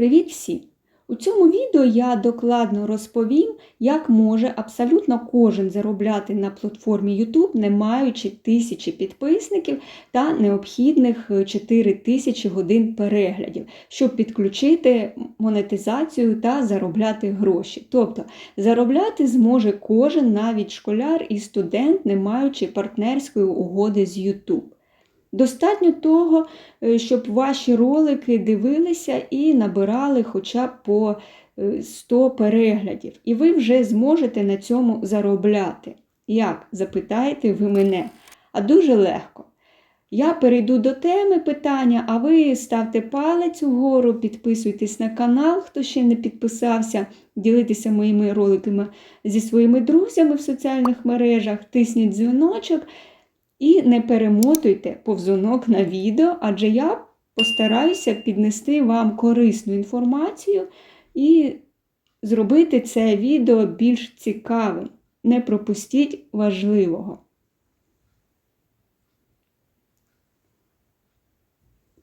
Привіт всім! У цьому відео я докладно розповім, як може абсолютно кожен заробляти на платформі YouTube, не маючи тисячі підписників та необхідних 4 тисячі годин переглядів, щоб підключити монетизацію та заробляти гроші. Тобто заробляти зможе кожен, навіть школяр і студент, не маючи партнерської угоди з YouTube. Достатньо того, е, щоб ваші ролики дивилися і набирали хоча б по 100 переглядів. І ви вже зможете на цьому заробляти. Як? Запитаєте ви мене? А дуже легко. Я перейду до теми питання, а ви ставте палець угору, підписуйтесь на канал, хто ще не підписався, ділитеся моїми роликами зі своїми друзями в соціальних мережах, тисніть дзвіночок. І не перемотуйте повзунок на відео, адже я постараюся піднести вам корисну інформацію і зробити це відео більш цікавим. Не пропустіть важливого.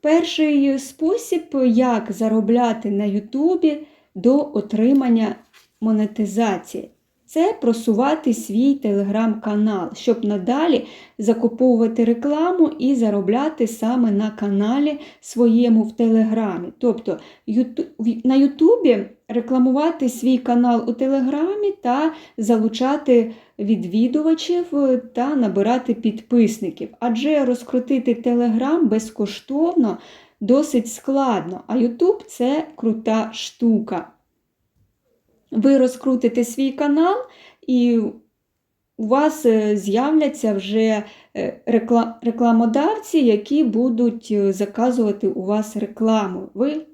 Перший спосіб, як заробляти на Ютубі до отримання монетизації це просувати свій телеграм-канал, щоб надалі закуповувати рекламу і заробляти саме на каналі своєму в Телеграмі. Тобто на Ютубі рекламувати свій канал у Телеграмі та залучати відвідувачів та набирати підписників. Адже розкрутити Телеграм безкоштовно досить складно, а Ютуб це крута штука ви розкрутите свій канал, і у вас е, з'являться вже е, рекламодавці, які будуть е, заказувати у вас рекламу. Ви,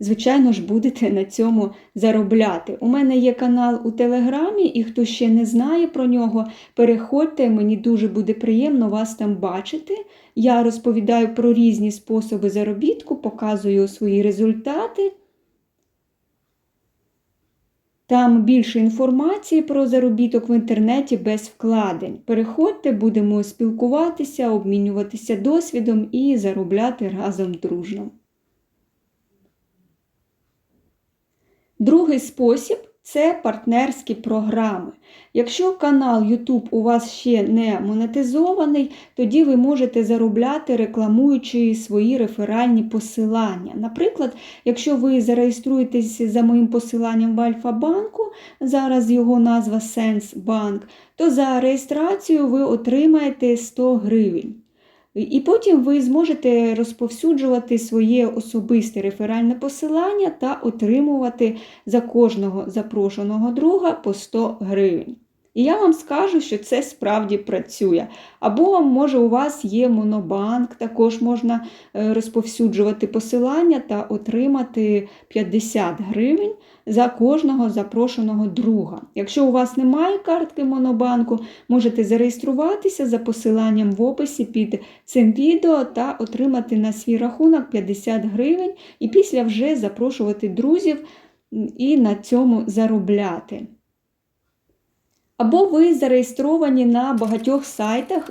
звичайно ж, будете на цьому заробляти. У мене є канал у Телеграмі, і хто ще не знає про нього, переходьте, мені дуже буде приємно вас там бачити. Я розповідаю про різні способи заробітку, показую свої результати. Там більше інформації про заробіток в інтернеті без вкладень. Переходьте, будемо спілкуватися, обмінюватися досвідом і заробляти разом дружно. Другий спосіб це партнерські програми. Якщо канал YouTube у вас ще не монетизований, тоді ви можете заробляти, рекламуючи свої реферальні посилання. Наприклад, якщо ви зареєструєтесь за моїм посиланням в Альфа-банку, зараз його назва Сенсбанк, то за реєстрацію ви отримаєте 100 гривень. І потім ви зможете розповсюджувати своє особисте реферальне посилання та отримувати за кожного запрошеного друга по 100 гривень. І я вам скажу, що це справді працює. Або, може, у вас є монобанк, також можна е, розповсюджувати посилання та отримати 50 гривень за кожного запрошеного друга. Якщо у вас немає картки Монобанку, можете зареєструватися за посиланням в описі під цим відео та отримати на свій рахунок 50 гривень, і після вже запрошувати друзів і на цьому заробляти. Або ви зареєстровані на багатьох сайтах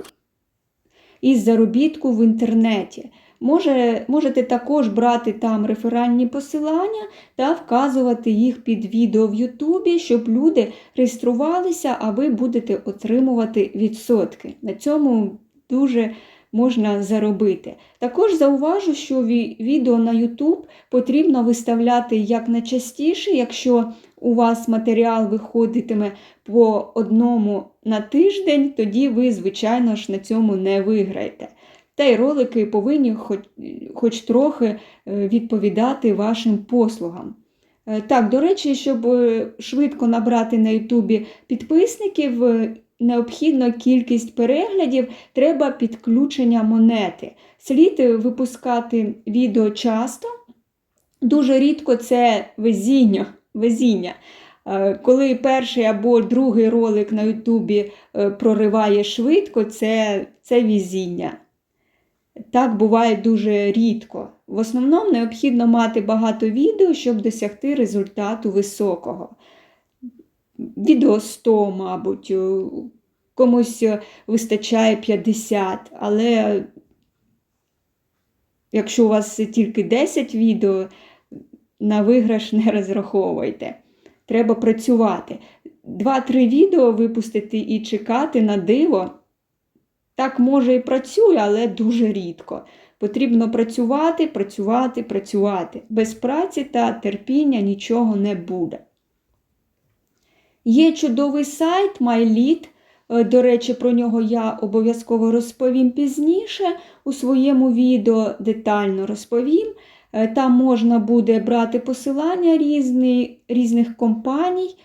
із заробітку в інтернеті. Може, Можете також брати там реферальні посилання та вказувати їх під відео в Ютубі, щоб люди реєструвалися, а ви будете отримувати відсотки. На цьому дуже можна заробити. Також зауважу, що відео на YouTube потрібно виставляти як найчастіше, якщо у вас матеріал виходитиме по одному на тиждень, тоді ви, звичайно ж, на цьому не виграєте. Та й ролики повинні хоч, хоч трохи е, відповідати вашим послугам. Е, так, до речі, щоб е, швидко набрати на Ютубі підписників, необхідна кількість переглядів, треба підключення монети. Слід випускати відео часто, дуже рідко це везіння. везіння. Коли перший або другий ролик на Ютубі прориває швидко, це, це везіння. Так буває дуже рідко. В основному необхідно мати багато відео, щоб досягти результату високого. Відео 100, мабуть, комусь вистачає 50, але якщо у вас тільки 10 відео, на виграш не розраховуйте. Треба працювати. Два-три відео випустити і чекати на диво. Так, може, і працює, але дуже рідко. Потрібно працювати, працювати, працювати. Без праці та терпіння нічого не буде. Є чудовий сайт MyLead. Е, До речі, про нього я обов'язково розповім пізніше. У своєму відео детально розповім. Е, Там можна буде брати посилання різні, різних компаній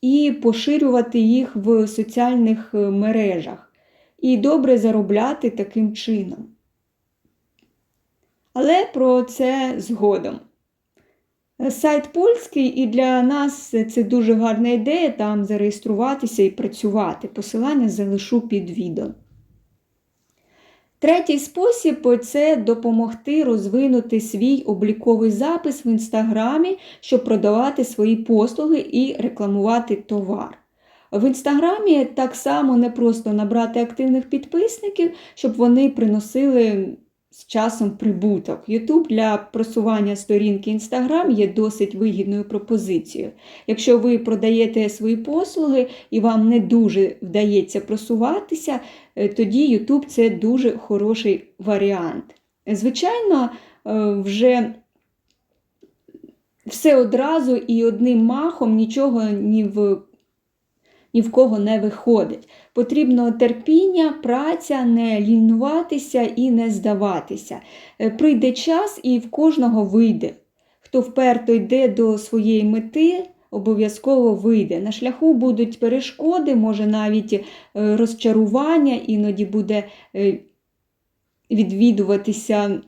і поширювати їх в соціальних е, мережах. І добре заробляти таким чином. Але про це згодом. Сайт польський, і для нас це дуже гарна ідея там зареєструватися і працювати. Посилання залишу під відео. Третій спосіб це допомогти розвинути свій обліковий запис в інстаграмі, щоб продавати свої послуги і рекламувати товар. В інстаграмі так само не просто набрати активних підписників, щоб вони приносили з часом прибуток. YouTube для просування сторінки Instagram є досить вигідною пропозицією. Якщо ви продаєте свої послуги і вам не дуже вдається просуватися, е, тоді YouTube це дуже хороший варіант. Звичайно, е, вже все одразу і одним махом нічого ні в ні в кого не виходить. Потрібно терпіння, праця, не лінуватися і не здаватися. Е, Прийде час і в кожного вийде. Хто вперто йде до своєї мети, обов'язково вийде. На шляху будуть перешкоди, може навіть е, розчарування, іноді буде е, відвідуватися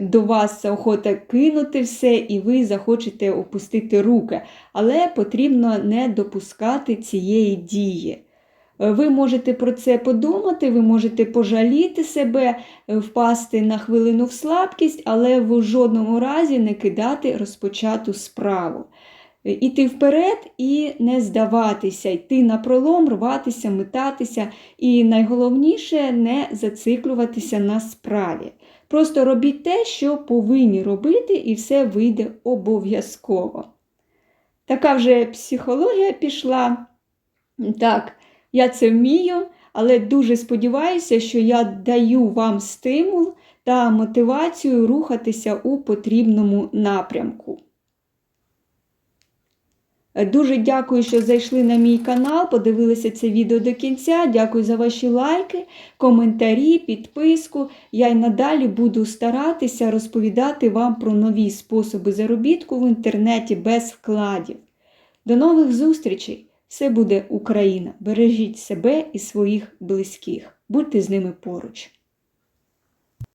до вас охота кинути все, і ви захочете опустити руки. Але потрібно не допускати цієї дії. Е, Ви можете про це подумати, ви можете пожаліти себе, е, впасти на хвилину в слабкість, але в жодному разі не кидати розпочату справу. Іти вперед і не здаватися, йти на пролом, рватися, метатися, і найголовніше не зациклюватися на справі. Просто робіть те, що повинні робити, і все вийде обов'язково. Така вже психологія пішла. Так, я це вмію, але дуже сподіваюся, що я даю вам стимул та мотивацію рухатися у потрібному напрямку. Дуже дякую, що зайшли на мій канал, подивилися це відео до кінця. Дякую за ваші лайки, коментарі, підписку. Я й надалі буду старатися розповідати вам про нові способи заробітку в інтернеті без вкладів. До нових зустрічей! Все буде Україна! Бережіть себе і своїх близьких. Будьте з ними поруч!